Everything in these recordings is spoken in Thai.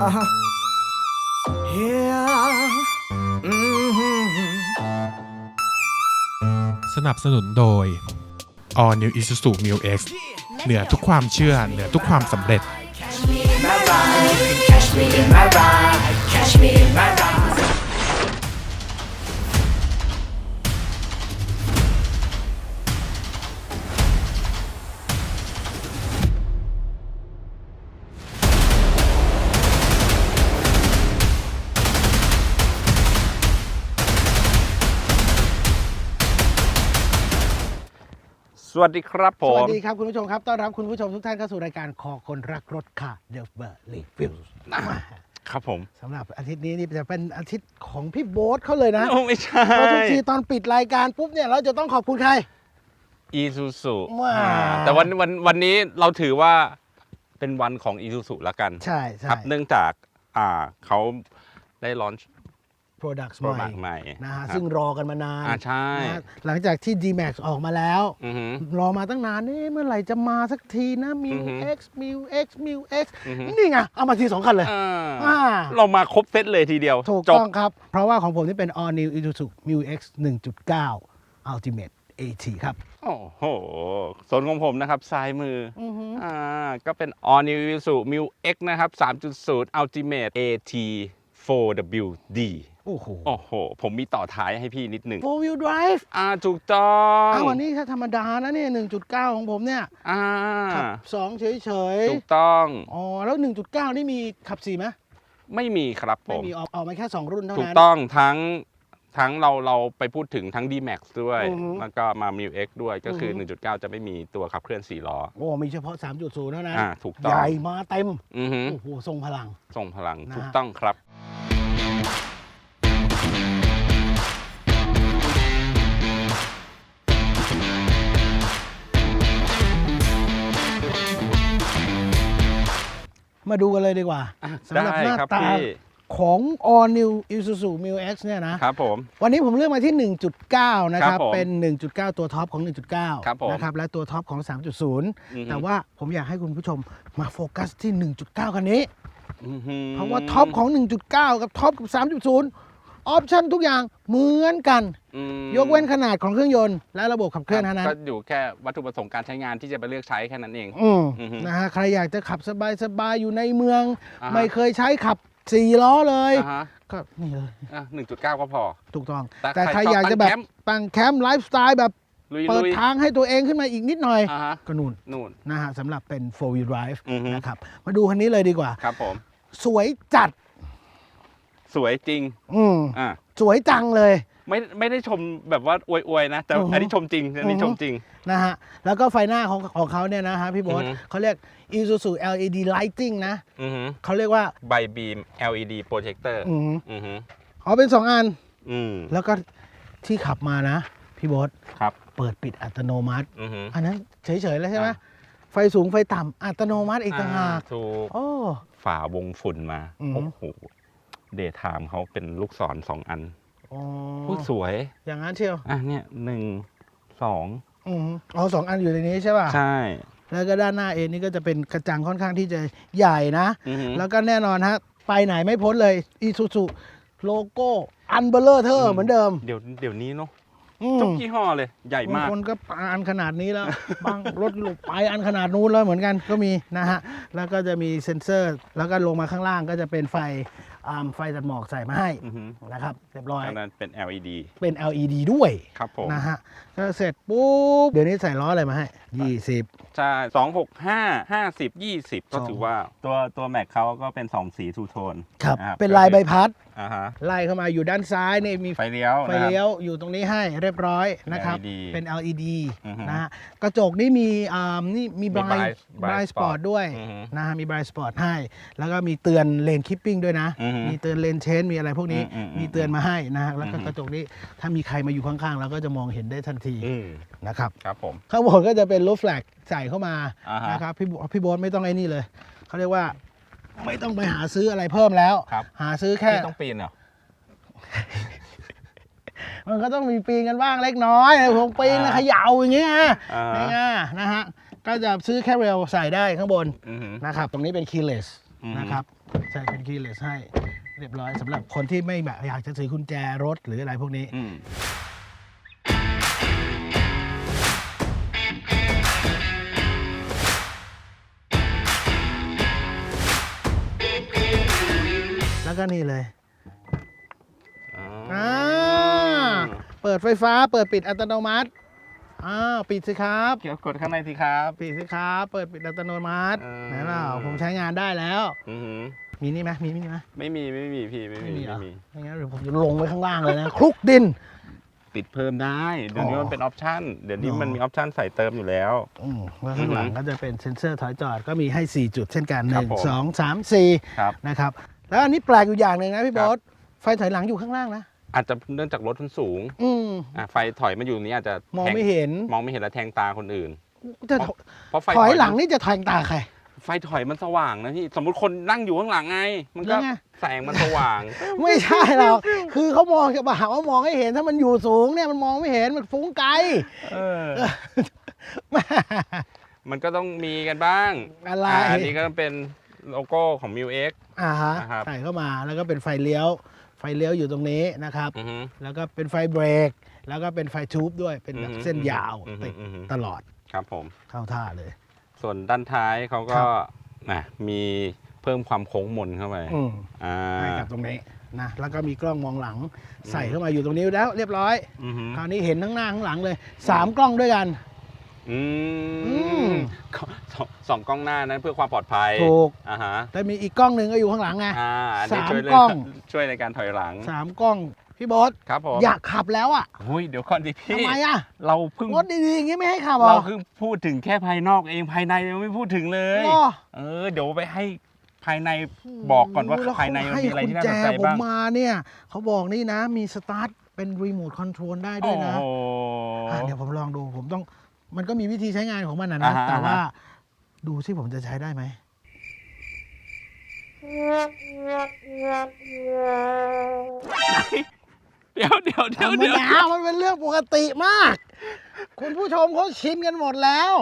Uh-huh. Yeah. Mm-hmm. สนับสนุนโดย All New Isuzu Mu X เหนือทุกความเชื่อ เหนือทุกความสำเร็จ Catch me in my ride, catch me in my ride. Catch me in my ride. สวัสดีครับผสมวัสดีครับคุณผู้ชมครับต้อนรับคุณผู้ชมทุกท่านเข้าสู่รายการคอคนรักรถค่ะเดลเบอร์ลีฟิลครับผมสำหรับอาทิตย์นี้นี่จะเป็นอาทิตย์ของพี่โบ๊ทเขาเลยนะโอ้ไม่ใช่เพราะทุกทีตอนปิดรายการปุ๊บเนี่ยเราจะต้องขอบคุณใคร อีซูซูว้าแต่วันวันวันนี้เราถือว่าเป็นวันของอีซูซูละกัน ใช่ใช่ครับเนื่องจากอ่าเขาได้ลอนช์ products โปรใหดัม่กต์ใหม่นะฮะครับซึ่งรอกันมานานอ่าใช่นะฮะหลังจากที่ D-Max ออกมาแล้ว อือหือ รอมาตั้งนานนี่เมื่อไหร่จะมาสักทีนะ m ิอืวอฮึ X m ิว X m ิว X อือฮึนี่ไง เอามาทีสองคันเลยอ่าอ่าเรามาครบเซตเลยทีเดียวถูกจบ ต้องครับ เพราะว่าของผมนี่เป็น All New Isuzu m ิว X 1.9 Ultimate AT ครับ โอ้โหส่วนของผมนะครับ ซ้ายมือออฮึอ่า ก็เป็น All New Isuzu Mu X นะครับ 3.0 Ultimate AT 4WD โอ้โหโอ้โห ผมมีต่อท้ายให้พี่นิดหนึ่ง four wheel drive อ่าถูกต้องอ้าวอันนี้ถ้าธรรมดานะเนี่ย1.9 ของผมเนี่ยอ่าขับสองเฉยถูกต้องๆอ๋อแล้ว 1.9 นี่มีขับ4ไหมไม่มีครับผไม่ม มีออกออกมาแค่ 2 รุ่นเท่าถูกนั้น ต้องทั้งทั้งเราเราไปพูดถึงทั้ง D-Max ด้วย อือฮึแล้วก็มา m ิ X ด้วยก็คืออฮึ1.9จะไม่มีตัวขับเคลื่อน4ล้อโอ้มีเฉพาะ 3.0 เท่านั้นอ่าถูกต้องใหญ่มาเต็มอือฮึโอ้โหทรงพลัง ส่งพลังนะฮะถูกต้องครับ มาดูกันเลยดีกว่า อะสำหรับได้หน้าครับตาพี่ของ All New Isuzu Mu X เนี่ยนะ ครับผม วันนี้ผมเลือกมาที่ 1.9 นะคครัรับบผมเป็น 1.9 ตัวท็อปของครับผม1.9นะครับ และตัวท็อปของ อือฮึ 3.0 แต่ว่าผมอยากให้คุณผู้ชมมาโฟกัสที่ 1.9 คันนี้ อื้อหือเพราะว่าท็อปของ 1.9 กับท็อปกับ 3.0 ออปชั่นทุกอย่างเหมือนกัน อืมยกเว้นขนาดของเครื่องยนต์และระบบขับเคลื่อนเท่านั้น ก็อยู่แค่วัตถุประสงค์การใช้งานที่จะไปเลือกใช้แค่นั้นเอง อืมอือฮึนะฮะใครอยากจะขับสบายๆอยู่ในเมือง อ่าฮะ ไม่เคยใช้ขับ4ล้อเลยอ่าฮะก็นี่เลยอะ1.9ก็พอ ถูกต้อง แต่แต่ใคใครรชอบอยากจะแบบตั้งแคมป์ตั้งแคมป์ไลฟ์สไตล์แบบลุยเปิดลุยทางให้ตัวเองขึ้นมาอีกนิดหน่อยอ่าฮะก็นู่นนู่น นะฮะสำหรับเป็น4 wheel drive อือฮึ นะครับ มาดูคันนี้เลยดีกว่า ครับผม สวยจัด สวยจริง อืมอ่า สวยจังเลย ไม่ไม่ได้ชมแบบว่าอวยๆนะ แต่อือฮึ อันนี้ชมจริง อันนี้อือฮึชมจริง นะฮะ แล้วก็ไฟหน้าของของเขาเนี่ยนะฮะพี่โบ๊ทอือฮึ เขาเรียก Isuzu LED Lighting นะอือฮึเขาเรียกว่าใบบีม LED โปรเจคเตอร์อืมอือฮึอ๋อเป็น2อัน อืมแล้วก็ที่ขับมานะ พี่โบ๊ทครับเปิดปิดอัตโนมัติ อือฮึ อันนั้นเฉยๆแล้วใช่ไหมอ่า ไฟสูงไฟต่ำอัตโนมัติอีกต่างหากถูกโอ้ ฝ่าวงฝุ่นมา อือฮึโอ้โห เดย์ไทม์เขาเป็นลูกศรสองอันอ๋อพูดสวย อย่างนั้นเชียวอะเนี่ยหนึ่งสองอืมอ๋อสองอันอยู่ในนี้ใช่ป่ะใช่ แล้วก็ด้านหน้าเองนี่ก็จะเป็นกระจังค่อนข้างที่จะใหญ่นะ อือฮึแล้วก็แน่นอนฮะ ไปไหนไม่พ้นเลยอีซูซูโลโก้อันเบลเลอร์เธอเหมือนเดิมเดี๋ยวเดี๋ยวนี้เนาะอืมทุกยี่ห้อเลยใหญ่บางมาก คนก็อันขนาดนี้แล้ว บางรถไปอันขนาดนู้นแล้วเหมือนกันก็มีนะฮะ แล้วก็จะมีเซ็นเซอร์ แล้วก็ลงมาข้างล่างก็จะเป็นไฟ อ่าไฟตัดหมอกใส่มาให้อือฮึนะครับ เรียบร้อย อันนั้นเป็น LED เป็น LED ด้วยครับผมนะฮะก็เสร็จปุ๊บ เดี๋ยวนี้ใส่ล้ออะไรมาให้ 20 ใช่สองหกห้าห้าสิบยี่สิบก็สองถือว่าตัวตัวแม็กเขาก็เป็นสองสีทูโทนครับะเป็นลายใบพัด อ่าฮะไล่เข้ามาอยู่ด้านซ้ายนี่มีไฟเลี้ยวไฟนะครับ เลี้ยวอยู่ตรงนี้ให้เรียบร้อยนะครับ LED เป็น LED อือฮึนะฮะกระจกนี่มีอ่านี่มีมีบราย Bright บราย Bright สปอร์ต Spot ด้วยอือฮึนะฮะมีบรายสปอร์ตให้ แล้วก็มีเตือนเลนคิปปิ้งด้วยนะ อือฮึมีเตือนเลนเชนมีอะไรพวกนี้อืมอืมมีเตือนมาให้นะฮะแล้วก็อือฮึกระจกนี้ถ้ามีใครมาอยู่ข้างๆเราก็จะมองเห็นได้ทันทีอืมนะครับ ครับผม ข้างบนก็จะเป็นรูฟแฟลกใส่เข้ามาอ่าฮะ นะครับพี่โบพี่โบ๊ทไม่ต้องไอ้นี่เลยเขาเรียกว่า ไม่ต้องไปหาซื้ออะไรเพิ่มแล้ว ครับ หาซื้อแค่ พี่ต้องปีนเหรอ มันก็ต้องมีปีนกันบ้างเล็กน้อยผมปีนแล้วอ่า เขย่าอย่างเงี้ยอ่านี่ไงนะฮะ ก็จะซื้อแค่เรลใส่ได้ข้างบนอือฮึนะครับ ตรงนี้เป็น keyless อืม นะครับ ใส่เป็นคีย์เลสให้เรียบร้อยสำหรับคนที่ไม่แบบอยากจะถือกุญแจรถหรืออะไรพวกนี้ อืม ก็นี่เลยอ๋ออ่าเปิดไฟฟ้า เปิดปิดอัตโนมัติอ้าวปิดสิครับ เกี่ยวกดข้างในสิครับ ปิดสิครับ เปิดปิดอัตโนมัติอ่าไหนเปล่าผมใช้งานได้แล้ว อือหือมีนี่ไหมมีนี่ไหมไม่มีไม่มีพี่ไม่มีเหรไม่อมีไม่งั้นเดี๋ยวผมจะลงไปข้างล่างเลยนะ คลุกดิน ติดเพิ่มได้เดี๋ยวนี้อ๋อมันเป็นออปชั่นเดี๋ยวนี้อ๋อ มันมีออปชั่นใส่เติมอยู่แล้ว อืมแล้วข้างหลังอือหือก็จะเป็นเซ็นเซอร์ถอยจอดก็มีให้ 4 จุดเช่นกัน ครับผม 1 2 3 4 ครับ นะครับ แล้วอันนี้แปลกอยู่อย่างหนึ่งนะพี่ครับโบ๊ทไฟถอยหลังอยู่ข้างล่างนะอาจจะเนื่องจากรถมันสูงอืมอะไฟถอยมาอยู่นี้อาจจะมองแทไม่เห็นมองไม่เห็นแล้วแทงตาคนอื่นจะเพราะไฟถอยหลังมันนี่จะแทงตาใครไฟถอยมันสว่างนะพี่สมมุติคนนั่งอยู่ข้างหลังไง มันก็แล้วไงแสงมันสว่าง ไม่ใช่หรอกคือเขามองจะมาหาว่ามองให้เห็นถ้ามันอยู่สูงเนี่ยมันมองไม่เห็นมันฟุ้งไกลเออมันก็ต้องมีกันบ้างอะไรอะอันนี้ก็เป็น โลโก้ของ m i u X อ่าฮะนะครับ ใส่เข้ามาแล้วก็เป็นไฟเลี้ยว ไฟเลี้ยวอยู่ตรงนี้นะครับ อือฮึ แล้วก็เป็นไฟเบรก แล้วก็เป็นไฟทูบด้วยเป็นแบบอือฮึเส้นยาวอือฮึติดอือฮึตลอดครับผม เข้าท่าเลย ส่วนด้านท้ายเขาคก็รับ นะมีเพิ่มความโค้งมนเข้าไปอืมอ่าให้กับตรงนี้นะแล้วก็มีกล้องมองหลัง ใส่เข้ามาอยู่ตรงนี้แล้ว เรียบร้อย อือฮึคราวนี้เห็นทั้งหน้าข้างหลังเลยสามกล้องด้วยกัน อือืมมสองสองกล้องหน้านั้นเพื่อความปลอดภัยถูกอ่าฮะแล้วมีอีกกล้องหนึ่งก็อยู่ข้างหลังไงอ่าอันนี้สามช่วยเรื่กล้องช่วยในการถอยหลังสามกล้องพี่โบอสครับผมอยากขับแล้วอะหุ้ยเดี๋ยวก่อนดิพี่ทำไมอะเราเพิ่งรถดีๆอย่างงี้ไม่ให้ขับเหรอเราเพิ่งพูดถึงแค่ภายนอกเองภายในยังไม่พูดถึงเลยเหรอเออเดี๋ยวไปให้ภายในบอกก่อนว่าแล้วภายในมันมีอะไรที่น่าสนใจให้กุญแจผมบ้างมาเนี่ยเขาบอกนี่นะมีสตาร์ทเป็นรีโมทคอนโทรลได้ด้วยนะโอ้โห อะเดี๋ยวผมลองดูผมต้อง มันก็มีวิธีใช้งานของมันนะอ่านะฮะ แต่ว่าอ่าฮะดูดูสิผมจะใช้ได้ไหม เดี๋ยวเดี๋ยวเดี๋ธยรวรมเดี๋ยวดามันเป็นเรื่องปกติมาก คุณผู้ชมเขาชินกันหมดแล้ว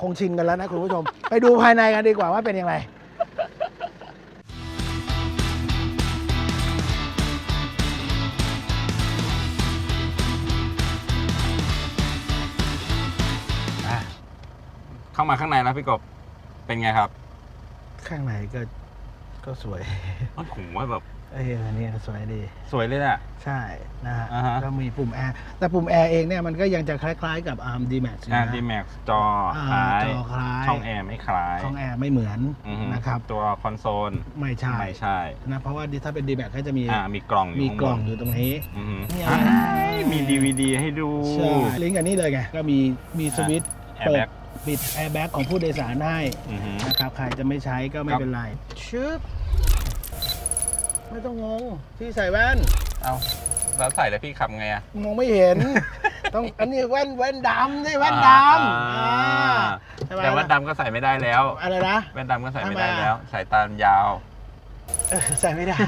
คงชินกันแล้วนะคุณผู้ชม ไปดูภายในกันดีกว่าว่าเป็นยังไงามาข้างในแล้วพี่กบเป็นไงครับข้างในก็ก็สวยผมว่าแบบเอออันนี้สวยดี สวยเลยน่ะใช่นะฮะอ่าฮะ ก็มีปุ่มแอร์แต่ปุ่มแอร์เองเนี่ยมันก็ยังจะคล้ายๆกับ ARM D-Max อยู่งานนะ ดีแม็กจออ่าคล้ายจอคล้าย ช่องแอร์ไม่คล้ายช่องแอร์ไม่เหมือนอือฮึนะครับ ตัวคอนโซลไม่ใช่ไม่ใช่นะเพราะว่าถ้าเป็น D-Max ก็จะมีอ่ามีกล่องอยู่มีข้างกบล่องนอยู่ตรงนี้ อือฮึนี่อะไร อ้ายมีดีวดีให้ดู ใช่ลิงก์อันนี้เลยไงก็มีมีสวิตช์แอร์แบ็ก ปิดแอร์แบ็กของผู้โดยสารให้อือฮึ นะครับใครจะไม่ใช้ก็ไม่ครับเป็นไรชึบไม่ต้องงงที่ใส่แว่น เอาแล้วใส่แล้วพี่ขับไงอะ มองไม่เห็น ต้องอันนี้แว่นแว่นดำนี่แว่นดำอ่าอ่า ใช่ไหมแต่แว่นดำก็ใส่ไม่ได้แล้ว อะไรนะ แว่นดำก็ใส่ไม่ทำไมได้อะ แล้ว สายตามนยาว เออใส่ไม่ได้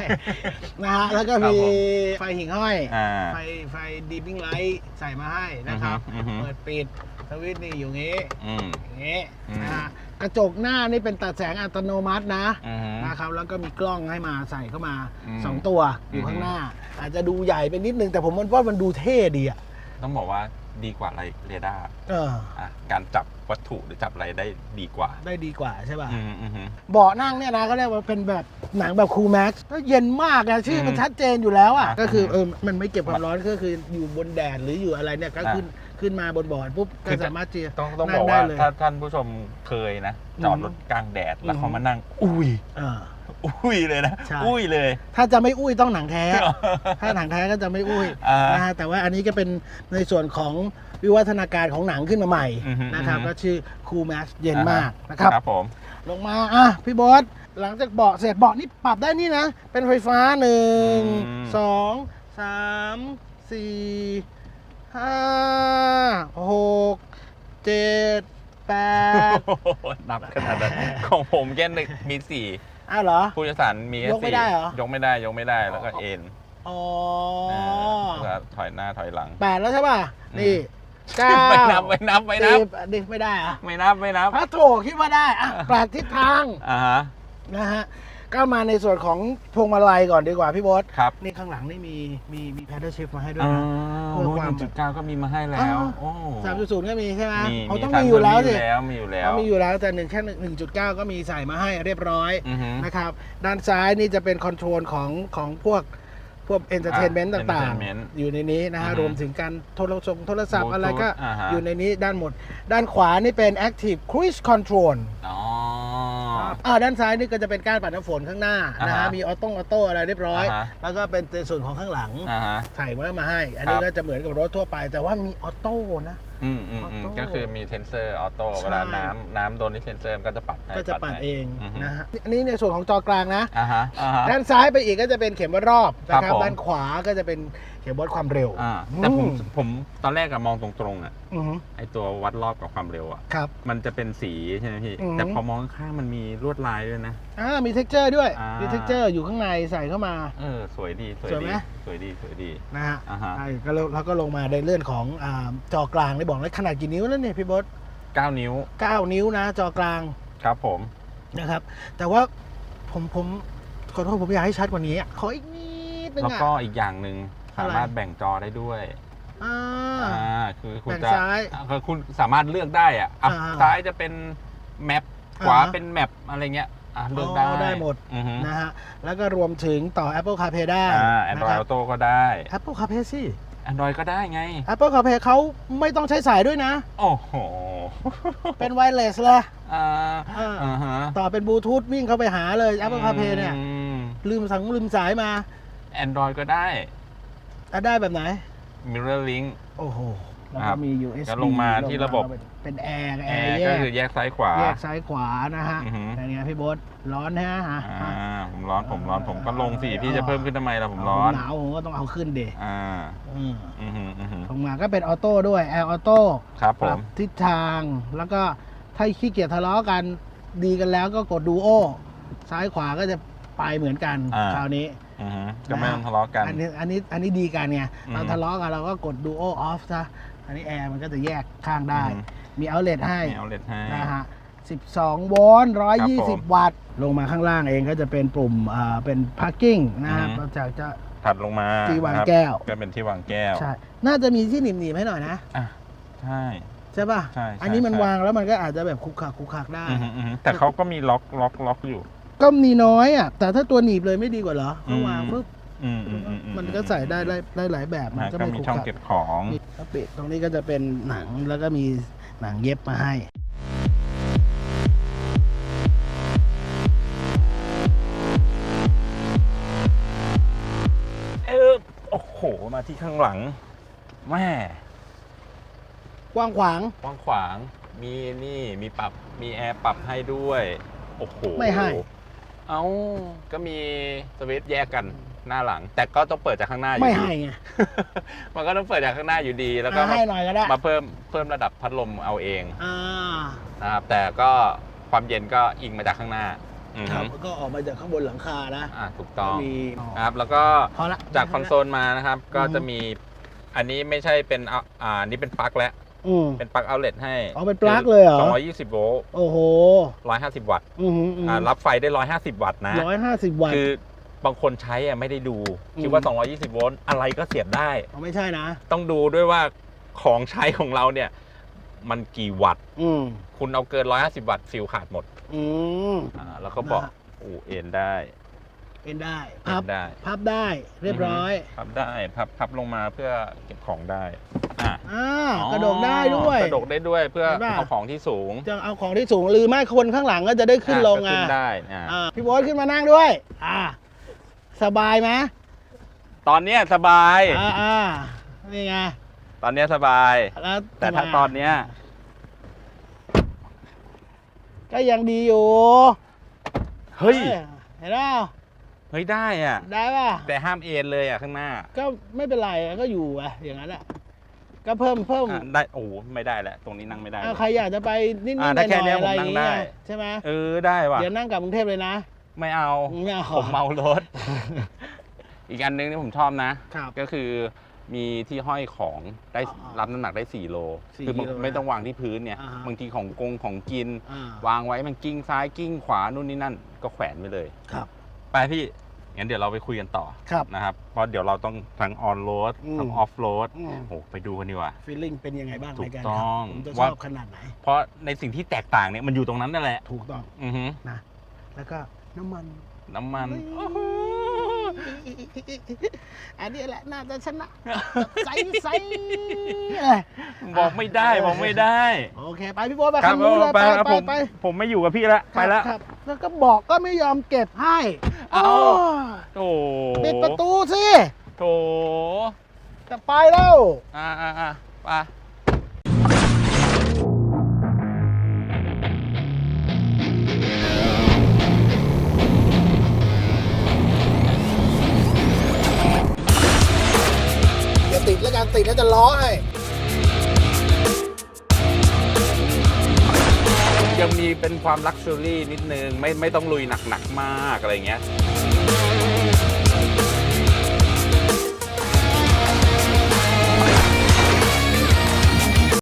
นะฮะแล้วก็ครับมีผม ไฟหิ่งห้อย อ่า ไฟไฟดีบิ้งไลท์ใส่มาให้นะครับ อือฮึอือฮึ เปิดปิด สวิตช์นี่อยู่งี้ อืม อย่างงี้อืม นะฮะกระจกหน้านี่เป็นตัดแสงอัตโนมัตินะอือฮึนะครับแล้วก็มีกล้องให้มาใส่เข้ามา อืมสองตัวอยู่อือฮึข้างหน้า อาจจะดูใหญ่ไปนิดนึงแต่ผมว่ามันดูเท่ดีอะต้องบอกว่า ดีกว่าไรเรดาร์เออ อะการจับวัตถุหรือจับอะไรได้ดีกว่าได้ดีกว่าใช่ป่ะ อืมอืมอืม เบาะนั่งเนี่ยนะก็เรียกว่าเป็นแบบหนังแบบคูลแม็กซ์ก็เย็นมากนะชื่อมันอืมชัดเจนอยู่แล้วอะ อะก็คือเออมันไม่เก็บความร้อนก็คืออยู่บนแดดหรืออยู่อะไรเนี่ยก็อะ ขึ้นขึ้นมาบนบอร์ดปุ๊บก็คือจะสามารถที่จะต้องต้องนั่บงอกได้ว่าเลยถ้าท่านผู้ชมเคยนะ จอดอืมรถกลางแดดแล้วอืม เขามานั่ง อุ้ยเออ อุ้ยเลยนะ ใช่ อุ้ยเลย ถ้าจะไม่อุ้ยต้องหนังแท้ ถ้าหนังแท้ก็จะไม่อุ้ยอ่านะฮะแต่ว่าอันนี้ก็เป็นในส่วนของวิวัฒนาการของหนังขึ้นมาใหม่อือฮึนะครับอือฮึ ก็ชื่อคูลแม็กซ์เย็นมากนะครับ ครับผม ลงมา อะ พี่บอสหลังจากเบาะเสร็จเบาะนี่ปรับได้นี่นะ เป็นไฟฟ้าหนึ่งสองสามสี่ห้าหกเจ็ดแปด โอ้โหนับขนาดนั้นของผมแค่หนึ่งมีสี่ อ้าวเหรอ ผู้โดยสารมีแค่ยกไม่สี่ได้เหรอ ยกไม่ได้ยกไม่ได้แล้วก็เอ็นอ๋อนะแล้วก็ถอยหน้าถอยหลัง แปดแล้วใช่ป่ะ นี่อืมเก้าไม่นับไม่นับไม่นับสิบดิไม่ได้อะไม่นับไม่นับพระโถคิดว่าได้อะปรับทิศทางอ่าฮะ นะฮะ ก็มาในส่วนของพวงมาลัยก่อนดีกว่าพี่บอสครับนี่ข้างหลังนี่มีมีมีแพดเดิลชิฟมาให้ด้วยอ่านะโอ้เพื่อความจุดเก้าก็มีมาให้แล้วอ่าโอ้สามจุดศูนย์ก็มีใช่ไหมมีเขาต้องทางมีอยู่แล้วสิมีอยู่แล้วมีอยู่แล้วเขามีอยู่แล้วแต่หนึ่งแค่หนึ่งจุดเก้าก็มีใส่มาให้เรียบร้อยอือฮึนะครับด้านซ้ายนี่จะเป็นคอนโทรลของของพวกพวกเอนเตอร์เทนเมนต์อ่าต่าง entertainment ๆอยู่ในนี้นะฮะอือฮึรวมถึงการโทรศัพท์โทรศัพท์ Bluetooth อะไรก็อ่าฮะอยู่ในนี้ด้านหมด ด้านขวานี่เป็น Active Cruise Control อ๋อ อ่าด้านซ้ายนี่ก็จะเป็นการปัดน้ำฝนข้างหน้านะอ่าฮะฮะมีออโต้ออโต้อะไรเรียบร้อย อ่าฮะ แล้วก็เป็นในส่วนของข้างหลังอ่าฮะ ใส่มามาให้ อันนี้ครับ ก็จะเหมือนกับรถทั่วไป แต่ว่ามีออโต้นะ อืมอืมอืมออโต้ก็คือมีเซนเซอร์ออโต้ใช่ เวลาน้ำน้ำโดนที่เซนเซอร์มันก็จะปัดให้ก็จะปัดให้ เองฮึ นะฮะอันนี้ในส่วนของจอกลางนะ อ่าฮะอ่าฮะ ด้านซ้ายไปอีกก็จะเป็นเข็มวัดรอบนะคครัรับบผม ด้านขวาก็จะเป็นเข็มวัดความเร็ว อ่าแต่ผมอืม ผมตอนแรกอะมองตรงๆอะอือฮึไอตัววัดรอบกับความเร็วอะครับ มันจะเป็นสีใช่ไหมพี่ อือฮึแต่พอมองข้างๆมันมีลวดลายด้วยนะ อ่ามีเท็กเจอร์ด้วยมีเท็กเจอร์อยู่ข้างในใส่เข้ามา เออสวยดีสวยสวยดีไหม สวยดีสวยดี นะฮะอ่าฮะ ใช่ก็แล้วแล้วก็ลงมาในเรื่องของอาจอกลางได้บอกเลยขนาดกี่นิ้วแล้วเนี่ยพี่บอส9นิ้ว9นิ้วนะ จอกลางครับผม นะครับ แต่ว่าผมผมขอโทษผมอยากให้ชัดกว่านี้อะขออีกนิดนึงแล้วอะ ก็อีกอย่างหนึ่งอะไร สามารถแบ่งจอได้ด้วยอ่า อ่าคือคุณแบ่งจะซ้ายอ่าคือคุณสามารถเลือกได้อะอะอ่าซ้ายจะเป็นแมปขวาอ่า เป็นแมปอะไรเงี้ย อะเลือกได้อ๋อได้หมดอือฮึนะฮะแล้วก็รวมถึงต่อ Apple CarPlay ได้อ่านะ Android ครับ Auto ก็ได้ Apple CarPlay สิ Android ก็ได้ไง Apple CarPlay เขาไม่ต้องใช้สายด้วยนะ โอ้โหเป็นไวเลสเลย อ่าอ่า อ่าฮะต่อเป็นบลูทูธวิ่งเข้าไปหาเลย Apple CarPlay เนี่ยอืมลืมสังลืมสายมา Android ก็ได้อะได้แบบไหน Mirror Link โอ้โห แล้วครัก็บมี USB แล้วลงมาที่ระบบ เป็นแอร์แอแอร์ร์แยก็กคือแยกซ้ายขวา แยกซ้ายขวานะฮะอือหือ เป็นไงพี่โบ๊ทร้อนนะฮะอ่าผมร้อนผมร้อนผมก็ลงสิพี่จะเพิ่มขึ้นทำไมล่ะผมร้อน หนาวผมก็ต้องเอาขึ้นเดอ่า อืมอือฮึอือฮึลงมาก็เป็นออโต้ด้วยแอร์ออโต้ครับผปรัมบทิศทางแล้วก็ถ้าขี้เกียจทะเลาะกันดีกันแล้วก็กดดูโอซ้ายขวาก็จะไปเหมือนกันอ่า คราวนี้ อือฮึก็ไม่ต้องทะเลาะกัน อันนี้อันนี้อันนี้ดีกันไงอืมตอนทะเลาะกันเราก็กดดูโอออฟซะ อันนี้แอร์มันก็จะแยกข้างได้ อืม มีเอาเลทให้มีเอาเลทให้ นะฮะ 12 โวลต์ ครับผม120 วัตต์ ลงมาข้างล่างเองก็จะเป็นปุ่มอ่าเป็น parking นะฮะอือฮึจากจะ ถัดลงมาที่วางนะครับแก้ว ก็เป็นที่วางแก้วใช่ น่าจะมีที่หนีบๆให้หน่อยนะ อะใช่ ใช่ป่ะ ใช่ใช่อันนี้มันใช่ วางแล้วมันก็อาจจะแบบคุกคักคุกคักได้ อือฮึอือฮึแต่เขาก็มีล็อกล็อกล็อกอยู่ ก็มีน้อยอะ แต่ถ้าตัวหนีบเลยไม่ดีกว่าเหรอก็วางอืม ปุ๊บ อืมอืมอืมอืมันก็ใส่ได้ได้ได้หลายแบบมันอะก็ก็ไม่มีคุกช่องคักเก็บของนี่แล้วปิดตรงนี้ก็จะเป็นหนังแล้วก็มีหนังเย็บมาให้เออโอ้โห มาที่ข้างหลัง แม่ กว้างขวาง กว้างขวาง มีนี่ มีปรับ มีแอร์ปรับให้ด้วย โอ้โห ไม่ให้ เอ้าก็มีสวิตช์แยกกัน หน้าหลัง แต่ก็ต้องเปิดจากข้างหน้าอยู่ไม่ดี ให้ไง มันก็ต้องเปิดจากข้างหน้าอยู่ดี แล้วก็อะมาให้หน่อยก็ได้มาเพิ่มเพิ่มระดับพัดลมเอาเองอ่านะครับแต่ก็ความเย็นก็อิงมาจากข้างหน้าอือคฮึรับก็ออกมาจากข้างบนหลังคานะอ่าถูกต้องมีนะครับแล้วก็ พอละ จากคอนโซลมานะครับก็จะมีอันนี้ไม่ใช่เป็นอ่าอ่านี่เป็นปลั๊กแล้ว อืมเป็นปลั๊กเอาเลตให้อ๋อเป็นปลั๊กเลยเหรอ 220 โวลต์โอ้โห 150 วัตต์อือหืออืออ่าหือรับไฟได้ 150 วัตต์นะ ร้อยห้าสิบวัตต์คือ บางคนใช้อะไม่ได้ดูอืมคิดว่า 220 โวลต์อะไรก็เสียบได้อ๋อไม่ใช่นะ ต้องดูด้วยว่าของใช้ของเราเนี่ย มันกี่วัตต์ อืมคุณเอาเกิน 150 วัตต์ฟิลขาดหมดอืม อ่าแล้วก็บอกนะฮะอูเอ็นได้เอ็นได้เอ็พับนได้พับได้เรียบร้อยพับได้พับพับลงมาเพื่อเก็บของได้อะอ่ากระโดดได้ด้วย กระโดดได้ด้วยเพื่อเห็นป่ะ เอาของที่สูงจะเอาของที่สูงหรือไม่คนข้างหลังก็จะได้ขึ้นลงก็ขึ้อะนได้อะอ่าพี่โบ๊ทขึ้นมานั่งด้วย อ่า สบายไหมตอนเนี้ยสบาย อ่าอ่านี่ไงตอนเนี้ยสบาย แล้วแต่ถ้าทำไมตอนเนี้ยก็ยังดีอยู่เฮ้ยออเห็นเปล่าเฮ้ยได้อะ ได้ป่ะ แต่ห้ามเอ็นเลยอะข้างหน้าก็ไม่เป็นไรก็อยู่อะอย่างนั้นอะก็เพิ่มเพิ่มอะได้โอ้โหไม่ได้แหละตรงนี้นั่งไม่ได้อะใครอยากจะไปนิดๆหน่อะอยถ้าแค่เนี้ยๆอะไรผมอนั่ย่างงได้เงี้ยใช่ไหมเออได้ว่ะเดี๋ยวนั่งกลับกรุงเทพเลยนะ ไม่เอา ไม่เอาผมเมารถ อีกอันนึงที่ผมชอบนะ ครับ ก็คือมีที่ห้อยของได้อ่ารับน้ำหนักได้ 4 โล สี่คือมันกิโลนะไม่ต้องวางที่พื้นเนี่ย อ่าฮะ บางทีของกงของกิน อ่าวางไว้มันกิ้งซ้ายกิ้งขวานู่นนี่นั่นก็แขวนไว้เลย ครับ ไปพี่ งั้นเดี๋ยวเราไปคุยกันต่อครับนะครับ เพราะเดี๋ยวเราต้องทั้งออนโรดอืม ทั้งออฟโรดอืม โอ้ไปดูกันดีกว่า ฟีลลิ่งเป็นยังไงบ้างถูกในการต้องขับผมจะชว่า อบขนาดไหน เพราะในสิ่งที่แตกต่างเนี่ยมันอยู่ตรงนั้นนั่นแหละ ถูกต้องอือฮึนะ แล้วก็ น้ำมัน น้ำมันอันนี้แหละน่าจะชนะใสใสบอกไม่ได้บอกไม่ได้ โอเค ไปพี่โบ๊ทไปครัคันนู้นเลยไปไปครับไปผมไปผมไม่อยู่กับพี่แล้วไปแล้วครับแล้วก็บอกก็ไม่ยอมเก็บให้เอาโอ้โอ้ปิดประตูสิโถจะไปแล้วอ่าอ่าอ่าไป จะล้อให้ยังมีเป็นความลักชัวรี่นิดนึง ไม่ไม่ต้องลุยหนักๆมากอะไรเงี้ย